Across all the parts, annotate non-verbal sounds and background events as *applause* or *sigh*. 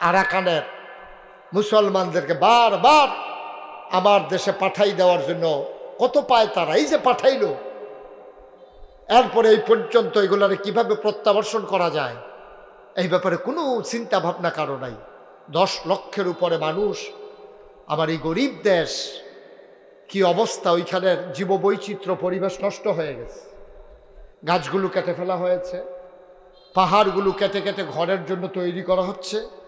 আরাকানের মুসলমানদেরকে বারবার আমার দেশে পাঠাই দেওয়ার জন্য কত পায় তারা? এই যে পাঠাইল। এরপরে এই পর্যন্ত এগুলারে কীভাবে প্রত্যাবর্ষণ করা যায়? এই ব্যাপারে কোনো চিন্তা ভাবনা কারও নাই। দশ লক্ষের উপরে মানুষ। আমার এই গরিব দেশ, কি অবস্থা? ওইখানের জীববৈচিত্র্য পরিবেশ নষ্ট হয়ে গেছে। গাছগুলো কেটে ফেলা হয়েছে। পাহাড়গুলো কেটে কেটে ঘরের জন্য তৈরি করা হচ্ছে।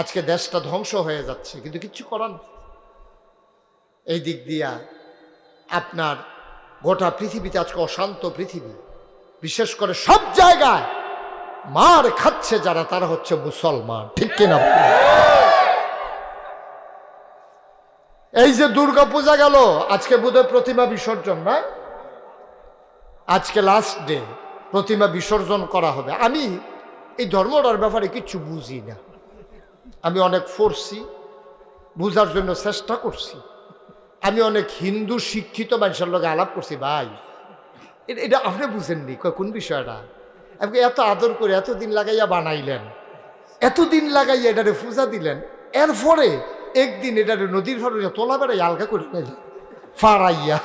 আজকে দেশটা ধ্বংস হয়ে যাচ্ছে, কিন্তু কিচ্ছু করার। এই দিক দিয়া আপনার গোটা পৃথিবীতে আজকে অশান্ত পৃথিবী, বিশেষ করে সব জায়গায় মার খাচ্ছে যারা, তারা হচ্ছে মুসলমান ঠিক কিনা? এই যে দুর্গা পূজা গেল, আজকে বোধহয় প্রতিমা বিসর্জন, না আজকে লাস্ট ডে প্রতিমা বিসর্জন করা হবে আমি এই ধর্মটার ব্যাপারে কিছু বুঝি না আমি অনেক ফোরছি বুঝার জন্য চেষ্টা করছি। আমি অনেক হিন্দু শিক্ষিত মানুষের লগে আলাপ করছি, ভাই। এটা আপনি বুঝেননি কোন বিষয়টা? আপনি এত আদর করে এতদিন লাগাইয়া বানাইলেন, এতদিন লাগাইয়া এটারে পূজা দিলেন, এরপরে একদিন এটারে নদীর ফাড়ে তোলা বেড়াই আলগা করে নিলেন ফাড়াইয়া।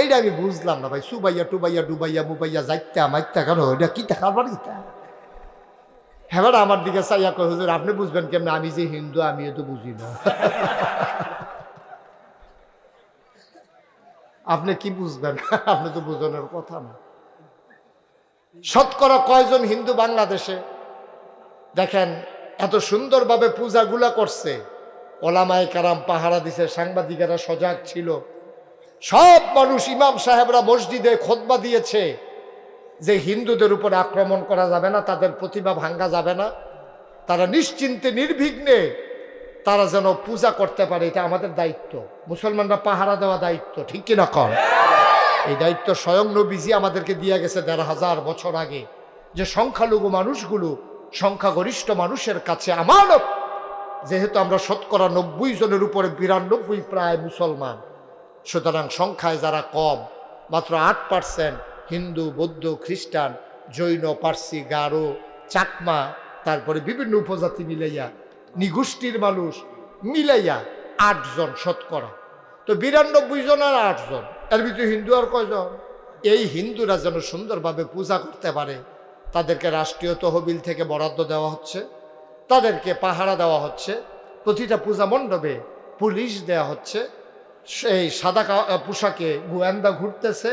এইটা আমি বুঝলাম না, ভাই। সুবাইয়া টুবাইয়া, ডুবাইয়া, মুবাইয়া যাইতা মাইতা কেন? এটা কি দেখাবার হ্যাঁ আমার দিকে কয়, হুজুর, আপনি বুঝবেন কেমন? আমি যে হিন্দু আমিও তো বুঝি না। *laughs* আপনি কি বুঝবেন? *laughs* আপনি তো বুঝানোর কথা না। শতকরা কয়জন হিন্দু বাংলাদেশে, দেখেন, এত সুন্দরভাবে পূজাগুলা করছে। ওলামায় কারাম পাহারা দিছে, সাংবাদিকেরা সজাগ ছিল। সব মানুষ ইমাম সাহেবরা মসজিদে খোদবা দিয়েছে। যে হিন্দুদের উপরে আক্রমণ করা যাবে না, তাদের প্রতিভা ভাঙ্গা যাবে না। তারা নিশ্চিন্তে, নির্বিঘ্নে তারা যেন পূজা করতে পারে, এটা আমাদের দায়িত্ব। মুসলমানরা পাহারা দেওয়া দায়িত্ব, ঠিক কিনা কর এই দায়িত্ব স্বয়ং নবীজি আমাদেরকে দিয়ে গেছে দেড় হাজার বছর আগে। যে সংখ্যালঘু মানুষগুলো, সংখ্যাগরিষ্ঠ মানুষের কাছে আমানত। যেহেতু আমরা শতকরা নব্বই জনের উপরে বিরানব্বই প্রায় মুসলমান। সুতরাং সংখ্যায় যারা কম, মাত্র আট পার্সেন্ট হিন্দু, বৌদ্ধ, খ্রিস্টান, জৈন, পার্সি, গারো, চাকমা, তারপরে বিভিন্ন উপজাতি মিলাইয়া, নিগোষ্ঠীর মানুষ মিলাইয়া আটজন শতকরা। তো বিরানব্বই জন আর আটজন, এর ভিতরে হিন্দু আর কয়জন? এই হিন্দুরা যেন সুন্দরভাবে পূজা করতে পারে, তাদেরকে রাষ্ট্রীয় তহবিল থেকে বরাদ্দ দেওয়া হচ্ছে, তাদেরকে পাহারা দেওয়া হচ্ছে, প্রতিটা পূজা মণ্ডপে পুলিশ দেওয়া হচ্ছে, সেই সাদা পোশাকে গোয়েন্দা ঘুরতেছে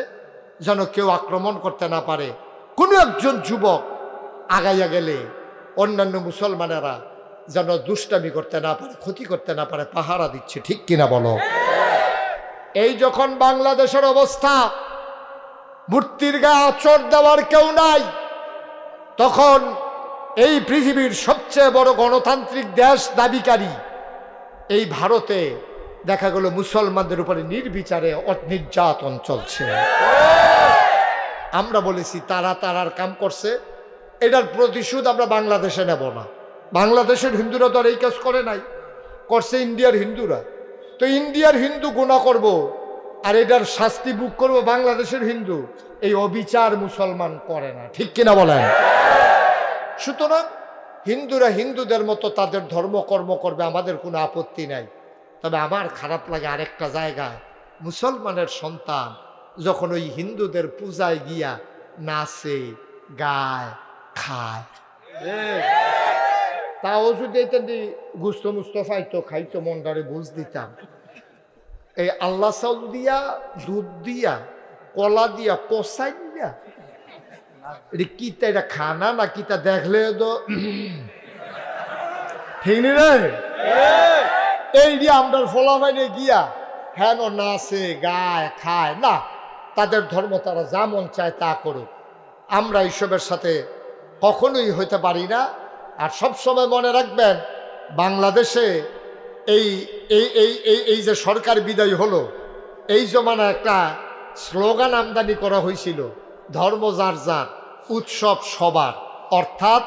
যেন কেউ আক্রমণ করতে না পারে। কোনো একজন যুবক আগাইয়া গেলে অন্যান্য মুসলমানেরা যেন দুষ্টামি করতে না পারে, ক্ষতি করতে না পারে, পাহারা দিচ্ছে। ঠিক কিনা বলো? এই যখন বাংলাদেশের অবস্থা, মূর্তির গায়ে আচর দেওয়ার কেউ নাই, তখন এই পৃথিবীর সবচেয়ে বড় গণতান্ত্রিক দেশ দাবিকারী এই ভারতে দেখা গেল মুসলমানদের উপরে নির্বিচারে নির্যাতন চলছে। আমরা বলেছি, তারা তারার কাম করছে, এটার প্রতিশোধ আমরা বাংলাদেশে নেব না। বাংলাদেশের হিন্দুরা তো আর এই কাজ করে নাই, করছে ইন্ডিয়ার হিন্দুরা। তো ইন্ডিয়ার হিন্দু গুণা করব, আর এটার শাস্তি বুক করব বাংলাদেশের হিন্দু, এই অবিচার মুসলমান করে না। ঠিক কিনা বলেন? সুতরাং হিন্দুরা হিন্দুদের মতো তাদের ধর্মকর্ম করবে, আমাদের কোনো আপত্তি নাই। তবে আমার খারাপ লাগে আরেকটা জায়গায় মুসলমানের সন্তান যখন ওই হিন্দুদের পূজায় গিয়া নাচে, গায়, খায়। তাও যদি এটা গুস্ত মুস্ত পাইতো, খাইতো মন্ডারে বুঝ দিতাম। এই আল্লাহ চাউল দিয়া, দুধ দিয়া, কলা দিয়া কষাই দিয়া। কিতা এটা খানা না কিতা দেখলে তো? ঠিক নি রে? এই দিয়ে আমরা ফলাফাইনে গিয়া হেন নাচে গায় খায়, না, তাদের ধর্ম তারা যা মন চায় তা করুক। আমরা এইসবের সাথে কখনোই হইতে পারি না। আর সব সময় মনে রাখবেন, বাংলাদেশে এই এই এই এই এই যে সরকার বিদায় হলো, এই জমানা একটা স্লোগান আমদানি করা হয়েছিল, ধর্ম যার যার, উৎসব সবার। অর্থাৎ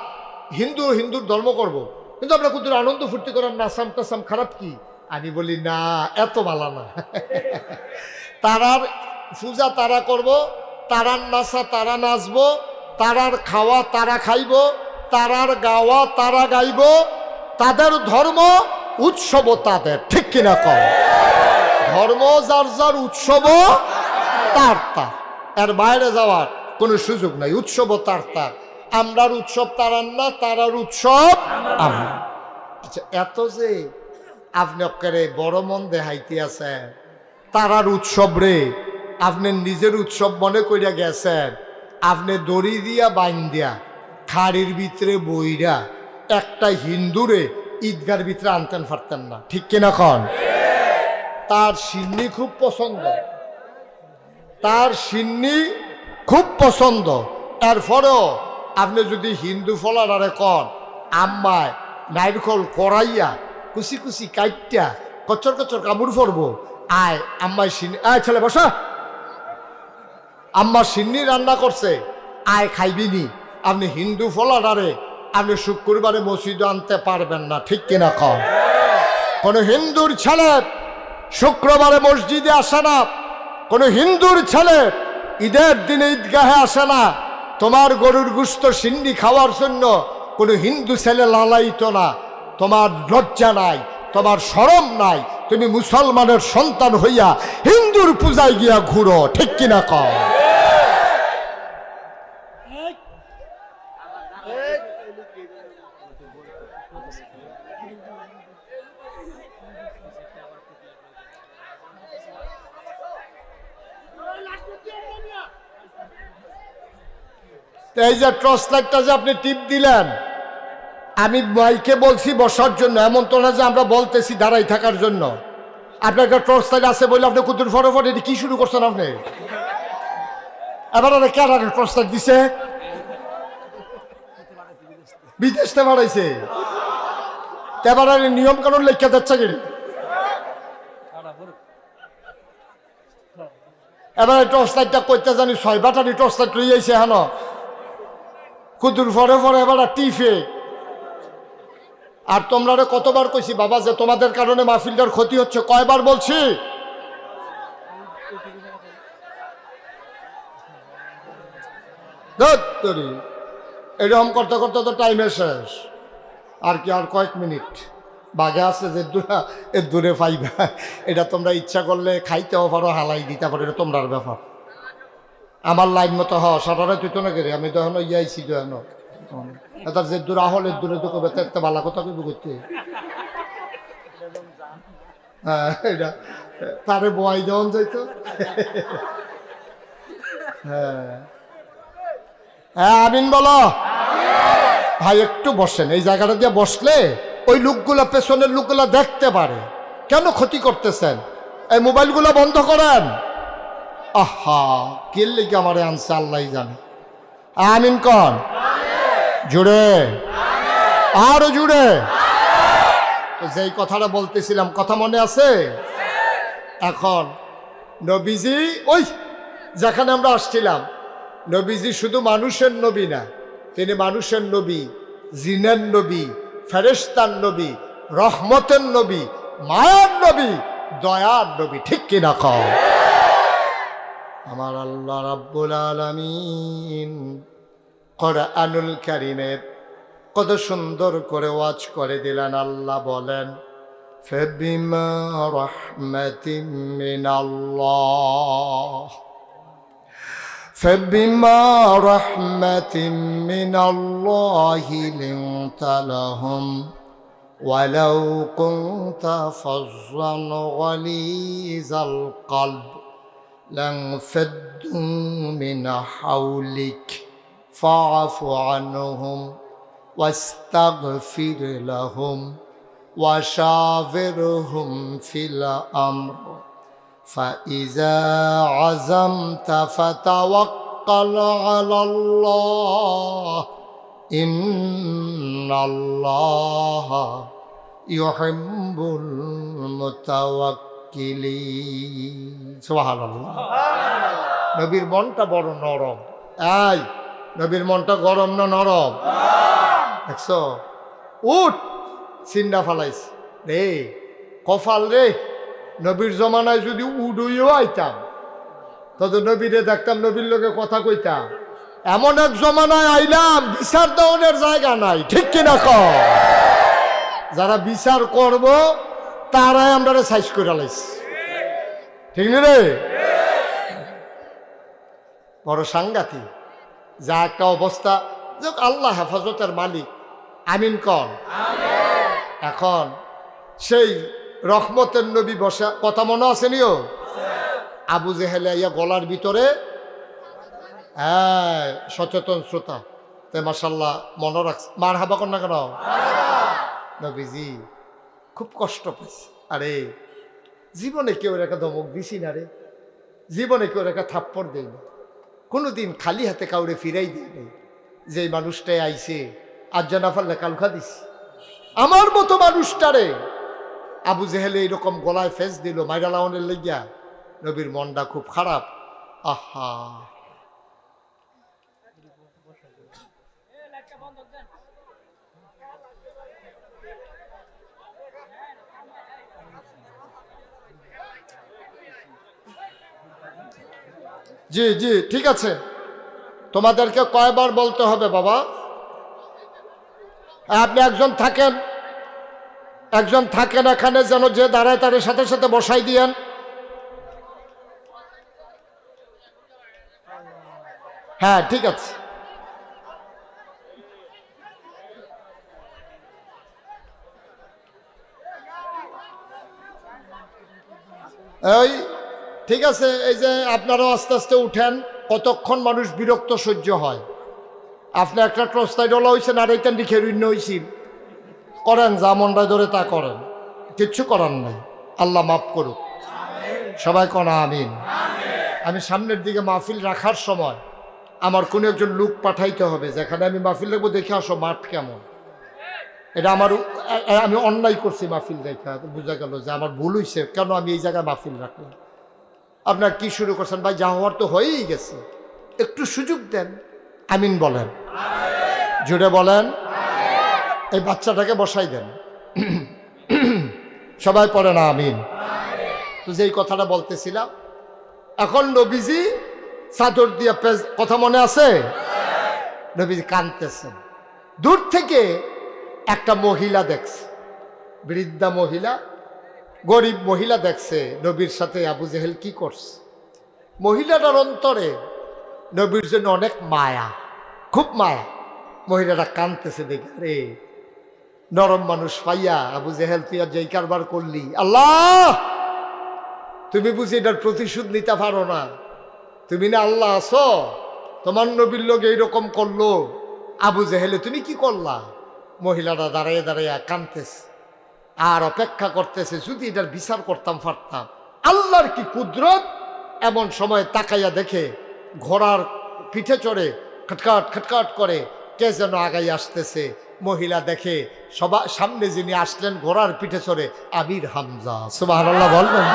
হিন্দু হিন্দুর ধর্ম করব। কিন্তু আমরা কিন্তু আনন্দ ফুর্তি করার নাসাম টাসাম খারাপ কি? আমি বলি, না, এত ভালো না। তারার পূজা তারা করব, তারার নাচা তারা নাচবো, তারার খাওয়া তারা খাইব, তারার গাওয়া তারা গাইব, তাদের ধর্ম উৎসব তাদের, ঠিক কিনা কম ধর্ম যার যার উৎসব, তার তার। এর বাইরে যাওয়ার কোনো সুযোগ নাই, উৎসব তার তার। আমরার উৎসব তারার না তারার উৎসব আমরা আচ্ছা এত যে আপনি অক্কারে বড় মন দেখাইতে আছে তারার উৎসব রে আপনি নিজের উৎসব মনে করিয়া গেছেন আপনি দড়ি দিয়া বাইন দিয়া খাড়ির ভিতরে বইরা একটা হিন্দুরে ঈদগার ভিতরে আনতেন পারতেন না ঠিক কিনা কন? তার সিন্নি খুব পছন্দ। তার সিন্নি খুব পছন্দ। এরপরেও আপনি যদি হিন্দু ফলারে কন, আম্মায় নাইরকল করাইয়া কুচি কুচি কাইটটা কচর কচর কামড় পরবো আয়, আম্মায় সিন্নি আয় ছেলে বসা। আম্মা সিন্নি রান্না করছে, আয় খাইবিনি আপনি হিন্দু ফলারে আপনি শুক্রবারে মসজিদ আনতে পারবেন না, ঠিক কিনা কন? কোন হিন্দুর ছেলে শুক্রবারে মসজিদে আসে না, কোন হিন্দুর ছেলে ঈদের দিনে ঈদগাহে আসে না। তোমার গরুর গুস্ত সিন্নি খাওয়ার জন্য কোনো হিন্দু ছেলে লালাইত না। তোমার লজ্জা নাই, তোমার সরম নাই। তুমি মুসলমানের সন্তান হইয়া হিন্দুর পূজায় গিয়া ঘুরো, ঠিক কিনা কম তো এই যে টর্চ লাইটটা যে আপনি টিপ দিলেন, আমি মাইকে বলছি বসার জন্য, এমন তো না যে আমরা বলতেছি দাঁড়াই থাকার জন্য। আপনার একটা টর্চ লাইট আছে বলে আপনি কুতুর ফটোফট এটি কি শুরু করছেন আপনি? এবার আরে কার টর্চ লাইট দিছে? বিদেশ থেকে বাড়াইছে এবার আর নিয়ম কানুন লেখা যাচ্ছে কি? এবার টর্চ লাইটটা করতে জানি ছয় বাটারি টর্চ লাইট লই আইছে কুতুর ফরে ফরে এবার আর টিফে। আর তোমরা কতবার কইছি, বাবা, যে তোমাদের কারণে মাহফিলটার ক্ষতি হচ্ছে, কয়বার বলছি? এরকম করতে করতে তো টাইমে শেষ। আর কি, আর কয়েক মিনিট। বাঘে আছে যে দূরা এর দূরে পাইবা। এটা তোমরা ইচ্ছা করলে খাইতেও পারো, হালাই দিতে পারো, এটা তোমরার ব্যাপার। আমার লাইন মতো হ সাটারে তুই তো না করে আমি তো এখনও ইয়াইছি তো এখনও। তার যে দূর আহলের দূরে তো কবে তেতে বালা কথা কইব করতে? হ্যাঁ তারে বয়াই দেওয়ান যাইতো। হ্যাঁ। হ্যাঁ আমিন বলো। ভাই, একটু বসেন। এই জায়গাটা দিয়ে বসলে ওই লোকগুলা, পেছনের লোকগুলা দেখতে পারে। কেন ক্ষতি করতেছেন? এই মোবাইলগুলো বন্ধ করেন। আহা কে লেগে আমারে আনছে আল্লাহ জানে। আমিন কন। জুড়ে। আরও জুড়ে। তো যেই কথাটা বলতেছিলাম, কথা মনে আছে? এখন নবীজি, ওই যেখানে আমরা আসছিলাম, নবীজি শুধু মানুষের নবী না, তিনি মানুষের নবী, জিনের নবী ফেরেস্তার নবী, রহমতের নবী, মায়ার নবী, দয়ার নবী, ঠিক কিনা কম আমার আল্লাহ রাব্বুল আলামিন কোরআনুল কারীমের কত সুন্দর করে ওয়াজ করে দিলেন আল্লাহ বলেন فبما رحمة من الله فبما رحمة من الله لنت لهم ولو كنت فظا غليظ القلب لانفدوا من حولك فاعف عنهم واستغفر لهم وشاورهم في الأمر فإذا عزمت فتوكل على الله إن الله يحب المتوكلين তাওয়াক্কিলি নবীর মনটা বড় নরম। এই, নবীর মনটা গরম না নরম? দেখছ? উঠ, সিন্ডা ফালাইস। রে কফাল রে, নবীর জমানায় যদি উডুইও আইতাম তত নবীরে দেখতাম, নবীর লোকে কথা কইতাম। এমন এক জমানায় আইলাম, বিচার দহনের জায়গা নাই, ঠিক কিনা কর যারা বিচার করব তারাই আমরা সাইজ করে লাইছি। ঠিক না রে? বড় সাংঘাতিক। যা একটা অবস্থা। যাক, আল্লাহ হেফাজতের মালিক। আমিন কন। এখন সেই রহমতের নবী বসা, কথা মনে আসেনিও আবু জেহেলে ইয়া গলার ভিতরে হ্যাঁ সচেতন শ্রোতা। তাই মাসাল্লাহ মনে রাখছে মার হাবা না কেন? নবীজি। খুব কষ্ট পাইছে। আরে, জীবনে কেউ রেখা ধমক দিছি না রে। জীবনে কেউ রেখা থাপ্পড় দেয় না। কোনোদিন খালি হাতে কাউরে ফিরাই দেয় নেই। যে মানুষটাই আইছে, আজ জানা ফাল্লে কালখা দিছি। আমার মতো মানুষটারে আবু জেহেলে এইরকম গলায় ফেস দিল, মাইরা লাউনের লেগিয়া। নবীর মনটা খুব খারাপ। আহা! জি জি, ঠিক আছে। তোমাদেরকে কয়বার বলতে হবে, বাবা? আপনি একজন থাকেন একজন থাকেন এখানে যেন যে দাঁড়ায় তাদের সাথে সাথে বসাই দিয়েন। হ্যাঁ ঠিক আছে। এই ঠিক আছে, এই যে আপনারাও আস্তে আস্তে উঠেন, কতক্ষণ মানুষ বিরক্ত সহ্য হয়। আপনি একটা ট্রস্তাই ডলা হয়েছেন আর এইটা লিখে ঋণ হয়েছি করেন যা মনটায় ধরে তা করেন। কিচ্ছু করার নাই। আল্লাহ মাফ করুক। সবাই কনা আমিন। আমি সামনের দিকে মাহফিল রাখার সময় আমার কোনো একজন লোক পাঠাইতে হবে, যেখানে আমি মাহফিল রাখব দেখে আসো মাঠ কেমন। এটা আমার আমি অন্যায় করছি মাহফিল দেখা। বোঝা গেল যে আমার ভুল হয়েছে কেন আমি এই জায়গায় মাহফিল রাখলাম? আপনার কি শুরু করছেন? ভাই যা হওয়ার তো হয়েই গেছে। একটু সুযোগ দেন। আমিন বলেন। জুড়ে বলেন। এই বাচ্চাটাকে বসাই দেন। *clears throat* সবাই পড়ে না, আমিন। তো যেই কথাটা বলতেছিলাম, এখন নবীজি চাদর দিয়ে কথা মনে আছে? নবীজি কানতেছেন। দূর থেকে একটা মহিলা দেখছে। বৃদ্ধা মহিলা গরিব মহিলা দেখছে, নবীর সাথে আবু জেহেল কি করছে? মহিলাটার অন্তরে নবীর জন্য অনেক মায়া, খুব মায়া। মহিলাটা কানতেছে দেখে রে নরম মানুষ পাইয়া আবু জেহেল তুই আর যেই কারবার করলি। আল্লাহ! তুমি বুঝি এটার প্রতিশোধ নিতে পারো না। তুমি না আল্লাহ আছো, তোমার নবীর লোক এইরকম করল। আবু জেহেলে তুমি কি করলা? মহিলারা দাঁড়াইয়ে দাঁড়াইয়া কানতেছে আর অপেক্ষা করতেছে, যদি এটার বিচার করতাম পারতাম আল্লাহর কি কুদরত? এমন সময় তাকাইয়া দেখে ঘোড়ার পিঠে চড়ে খটকাট খটকাট করে কে যেন আগাই আসতেছে। মহিলা দেখে সবার সামনে যিনি আসলেন ঘোড়ার পিঠে চড়ে, আমির হামজা। সুবাহ বলবেন?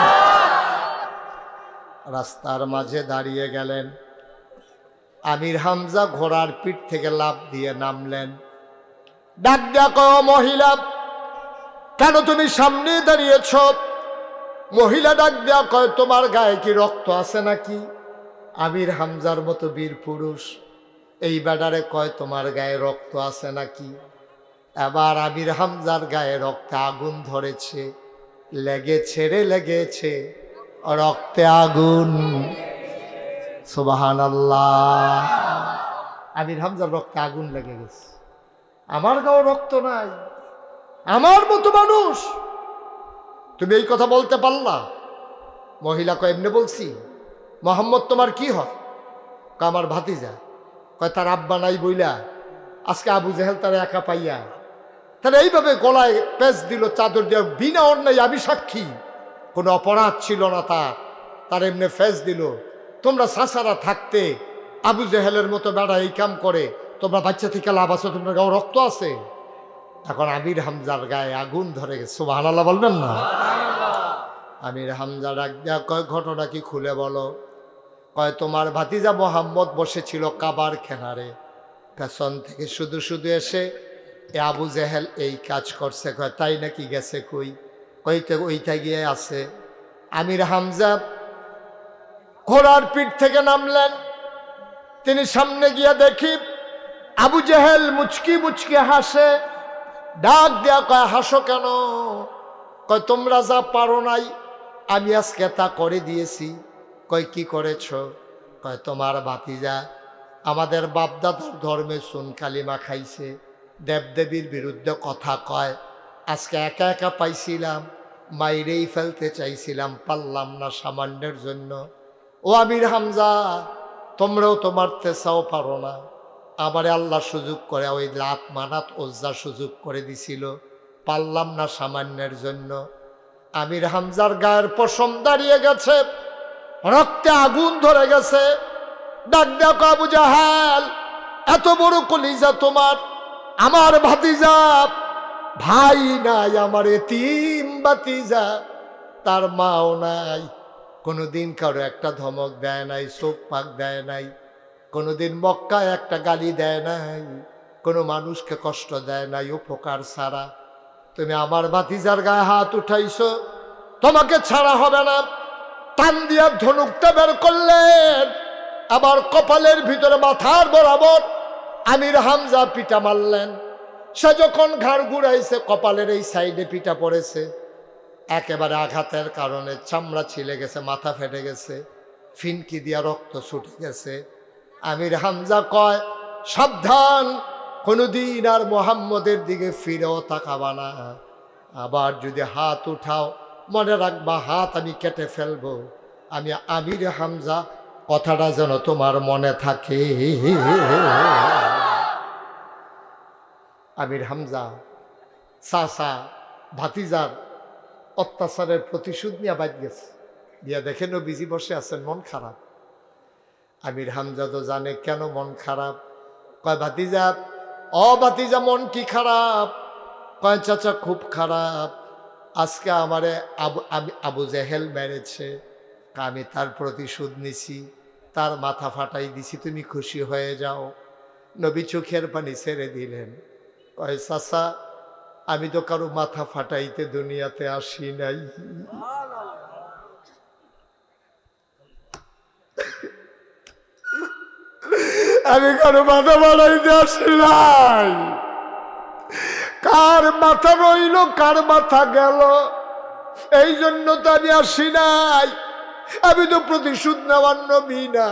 রাস্তার মাঝে দাঁড়িয়ে গেলেন। আমির হামজা ঘোড়ার পিঠ থেকে লাভ দিয়ে নামলেন। ডাক ডাকো মহিলা কেন তুমি সামনে দাঁড়িয়েছ? মহিলা ডাক দেয়া কয়, তোমার গায়ে কি রক্ত আছে নাকি? আমির হামজার মতো বীর পুরুষ, এই বেডারে কয়, তোমার গায়ে রক্ত আছে নাকি? এবার আমির হামজার গায়ে রক্তে আগুন ধরেছে, লেগেছে রে লেগেছে, রক্তে আগুন। সুবাহান আল্লাহ আমির হামজার রক্তে আগুন লেগে গেছে। আমার গাও রক্ত নাই। আমার মতো মানুষ। তুমি এই কথা বলতে পারলা? মহিলা কয়, এমনি বলছি, মোহাম্মদ তোমার কি হয়? কয়, আমার ভাতিজা। কয়, তার আব্বা নাই বইলা, আজকে আবু জেহেল তার একা পাইয়া। তাহলে এইভাবে গলায় পেঁচ দিল, চাদর দিয়ে, বিনা অন্যায় আমি সাক্ষী। কোনো অপরাধ ছিল না তার। তার এমনি ফেস দিল, তোমরা সাসারা থাকতে, আবু জেহেলের মতো বেড়া এই কাম করে, তোমরা বাচ্চা থেকে লাভ আছো, তোমরা গাও রক্ত আছে? এখন আমির হামজার গায়ে আগুন ধরে গেছে। আল্লাহ বলবেন না? আমির হামজা কয় ঘটনা কি খুলে বলো? কয় তোমার ভাতিজা মোহাম্মদ বসেছিল কাবার খেনারে। পেছন থেকে শুধু শুধু এসে এ আবু জেহেল এই কাজ করছে। কয় তাই নাকি গেছে কই? কইতে ওইটা গিয়ে আছে। আমির হামজা ঘোড়ার পিঠ থেকে নামলেন। তিনি সামনে গিয়ে দেখি আবু জেহেল মুচকি মুচকি হাসে। ডাক দেয়া কয়, হাসো কেন? কয়, তোমরা যা পারো নাই, আমি আজকে তা করে দিয়েছি। কয়, কি করেছ? কয়, তোমার বাতিজা আমাদের বাপদাদার ধর্মে সুন কালিমা খাইছে। দেবদেবীর বিরুদ্ধে কথা কয়। আজকে একা একা পাইছিলাম, মাইরেই ফেলতে চাইছিলাম, পারলাম না সামান্যের জন্য। ও আমির হামজা, তোমরাও তো মারতে চাও পারো না। আমারে আল্লাহ সুযোগ করে, ওই লাত মানাত ওজ্জা সুযোগ করে দিছিল। পারলাম না সামান্যের জন্য। আমির হামজার গায়ের পশম দাঁড়িয়ে গেছে, রক্তে আগুন ধরে গেছে। ডাক ডাক আবু জাহাল, এত বড় কলিজা তোমার, আমার ভাতিজা, ভাই নাই, আমার এতিম বাতিজা তার মাও নাই। কোনোদিন কারও একটা ধমক দেয় নাই, চোখ পাক দেয় নাই। কোনোদিন মক্কায় একটা গালি দেয় নাই, কোনো মানুষকে কষ্ট দেয় নাই উপকার ছাড়া। তুমি আমার ভাতিজার গায়ে হাত উঠাইছো, তোমাকে ছাড়া হবে না। টান দিয়া ধনুকটা বের করলেন আবার কপালের ভিতরে মাথার বরাবর আমির হামজা পিটা মারলেন। সে যখন ঘাড় ঘুরাইছে, কপালের এই সাইডে পিটা পড়েছে। একেবারে আঘাতের কারণে চামড়া ছিলে গেছে, মাথা ফেটে গেছে, ফিনকি দিয়া রক্ত ছুটে গেছে। আমির হামজা কয়, সাবধান, কোনোদিন আর মোহাম্মদের দিকে ফিরেও তাকাবা না। আবার যদি হাত উঠাও, মনে রাখবা হাত আমি কেটে ফেলব। আমি আমির হামজা, কথাটা যেন তোমার মনে থাকে। আমির হামজা, চাচা, ভাতিজার অত্যাচারের প্রতিশোধ নিয়ে বাদ গেছে। দিয়া দেখেন বিজি বসে আছেন, মন খারাপ। আমির হামজা তো জানে কেন মন খারাপ। কয়, ভাতিজা, অ ভাতিজা, মন কি খারাপ? কয়, চাচা, খুব খারাপ। আজকে আমারে আবু, আমি, আবু জেহেল মেরেছে। আমি তার প্রতিশোধ নিছি। তার মাথা ফাটাই দিছি। তুমি খুশি হয়ে যাও। নবী চোখের পানি ছেড়ে দিলেন। কয়, চাচা, আমি তো কারও মাথা ফাটাইতে দুনিয়াতে আসি নাই। আমি কারও মাথা ফাটাইতে আসি নাই। কার মাথা রইল, কার মাথা গেল, এই জন্য তো আমি আসি নাই। আমি তো প্রতিশোধ নেওয়ার নবী না।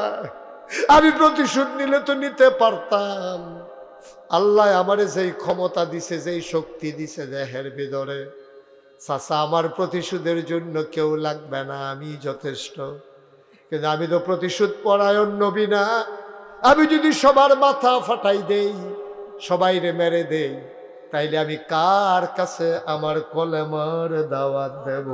আমি প্রতিশোধ নিলে তো নিতে পারতাম। আল্লাহ আমারে যেই ক্ষমতা দিছে, যেই শক্তি দিছে দেহের ভিতরে, চাচা, আমার প্রতিশোধের জন্য কেউ লাগবে না আমি যথেষ্ট। কিন্তু আমি তো প্রতিশোধ পরায়ণ নবী না। আমি যদি সবার মাথা ফাটাই দেই, সবাই রে মেরে দেই, তাইলে আমি কার কাছে আমার কলেমার দাওয়াত দেব?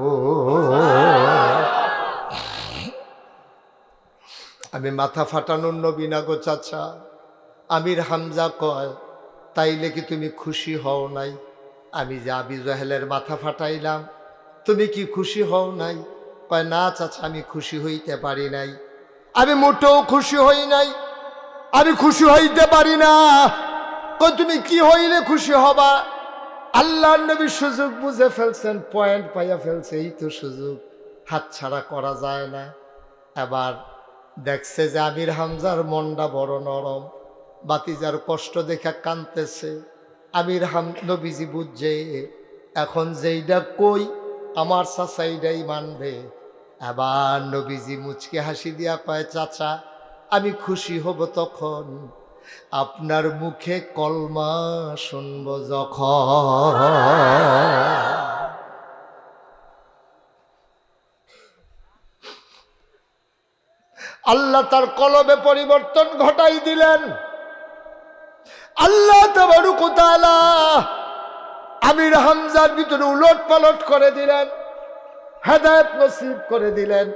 আমি মাথা ফাটানোর নবী না গো চাচা? আমির হামজা কয়, তাইলে কি তুমি খুশি হও নাই? আমি যে আবি জাহেলের মাথা ফাটাইলাম, তুমি কি খুশি হও নাই? কয়, না চাচা, আমি খুশি হইতে পারি নাই। আমি মোটেও খুশি হই নাই। আমি খুশি হইতে পারি না। কয় তুমি কি হইলে খুশি হবা? আল্লাহ নবী সুযোগ বুঝে ফেলছেন পয়েন্ট পাইয়া ফেলছে, এই তো সুযোগ। হাতছাড়া করা যায় না। এবার দেখছে যে আমির হামজার মনটা বড় নরম, বাতিজার কষ্ট দেখা কানতেছে আমির হাম, নবীজি বুঝছে, এখন যেইটা কই, আমার চাচা এইটাই মানবে এবার নবীজি মুচকে হাসি দিয়া কয়, চাচা আমি খুশি হব তখন। আপনার মুখে কলমা শুনব যখন। আল্লাহ তার কলমে পরিবর্তন ঘটাই দিলেন। আল্লাহ তালা আমির হামজার ভিতরে উলট পালট করে দিলেন, হেদায়ত নসিব করে দিলেন।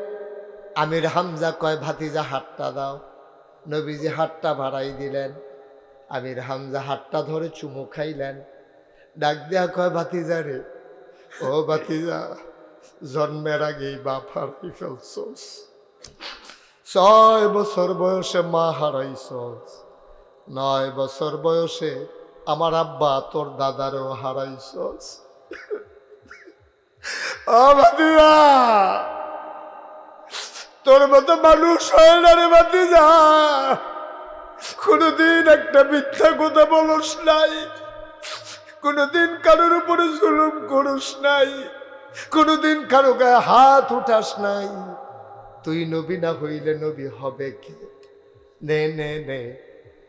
আমির হামজা কয়, ভাতিজা, হাতটা দাও। নবীজি হাতটা ভাড়াই দিলেন। আমির হামজা হাতটা ধরে চুমু খাইলেন। ডাক দেয়া কয়, ভাতিজা রে, ও ভাতিজা, জন্মের আগেই বাপ হারাই ফেলছোস। ছয় বছর বয়সে মা হারাইছস নয় বছর বয়সে আমার আব্বা তোর দাদারও হারাইছস ও ভাতিজা! তোর মতো মানুষ হয় না রে ভাতিজা। কোনোদিন একটা মিথ্যা কথা বলস নাই। কোনোদিন কারোর উপরে জুলুম করস নাই। কোনোদিন কারও গায়ে হাত উঠাস নাই। তুই নবী না হইলে নবী হবে কে? নে নে নে,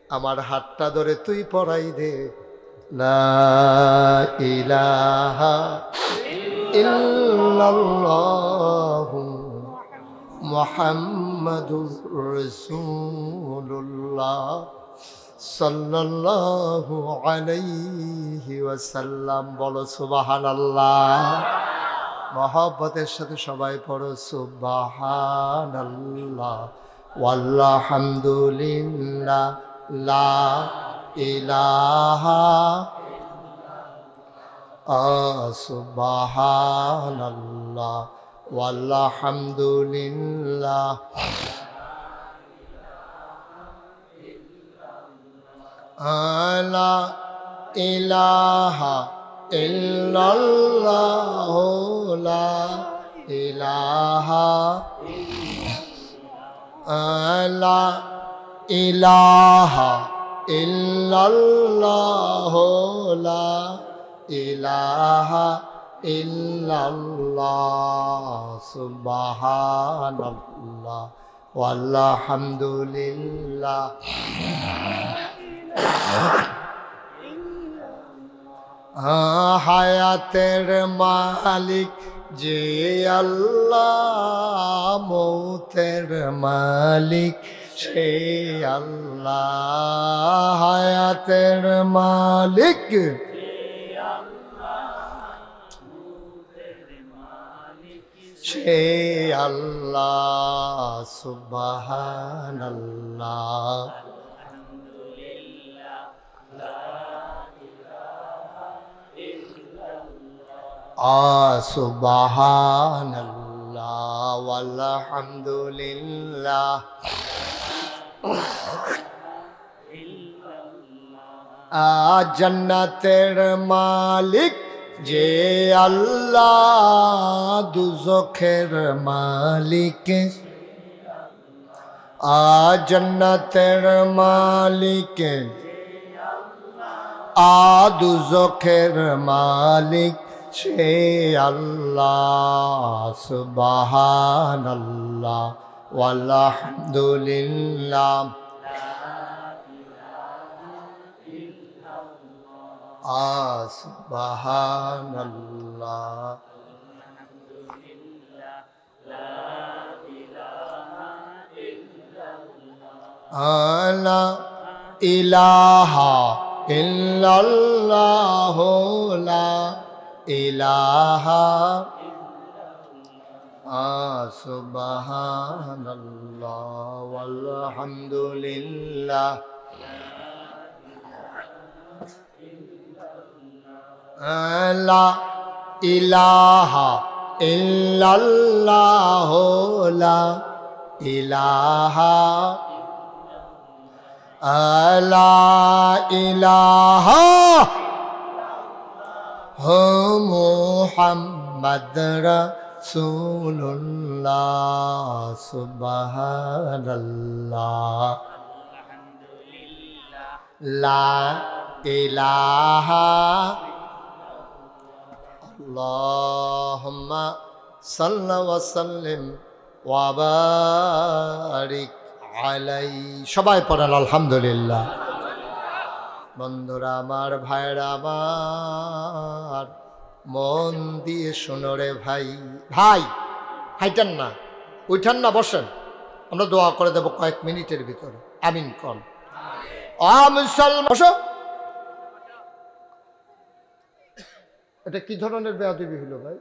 আমার হাতটা ধরে তুই পড়াই দে। লা ইলাহা ইল্লাল্লাহু মুহাম্মাদুর রাসূলুল্লাহ সাল্লাল্লাহু আলাইহি ওয়াসাল্লাম। বলো, সুবহানাল্লাহ। মহব্বতের সাথে সবাই পড়ো, সুবহানাল্লাহ। ওয়াল্লাহামদুলিল্লাহ লা ইলাহা সুবহানাল্লাহ। ওয়াল্লাহামদুলিল্লাহ। আলা ইলাহা ইল্লাল্লাহ লা ইলাহা আলা ইলাহা ইল্লাল্লাহ লা ইলাহা হায়াতের মালিক যে আল্লাহ মৌতের মালিক সে আল্লাহ। হায়াতের মালিক সে আল্লাহ সুবাহান আল্লাহ সুবাহান আল্লাহ আলহামদুলিল্লাহ জন্নতের মালিক যে আল্লাহ দুজখের মালিক আ জন্নতের মালিক, আ দুজখের মালিক, সে আল্লাহ সুবাহান আল্লাহ আলহামদুলিল্লাহ সুবাহান আল্লাহ আলা ইলাহা ইল্লাল্লাহ লা ইলাহা সুবহানাল্লাহ ওয়ালহামদুলিল্লাহ। লা ইলাহা ইল্লাল্লাহ লা ইলাহা লা ইলাহা হো মোহাম্মদ রাসূলুল্লাহ সুবহানাল্লাহ লা ওয়া সাল্লিম ওয়া আলাই সবাই পড়েন, আলহামদুলিল্লাহ। বন্ধুরা, আমার ভাইরা আমার মন দিয়ে শোনো রে ভাই। ভাই, হাইটান না, উঠান না, বসেন। আমরা দোয়া করে দেব কয়েক মিনিটের ভিতরে। আমিন। আ মুসলমান, বসো। এটা কি ধরনের বেয়াদবি হলো ভাই?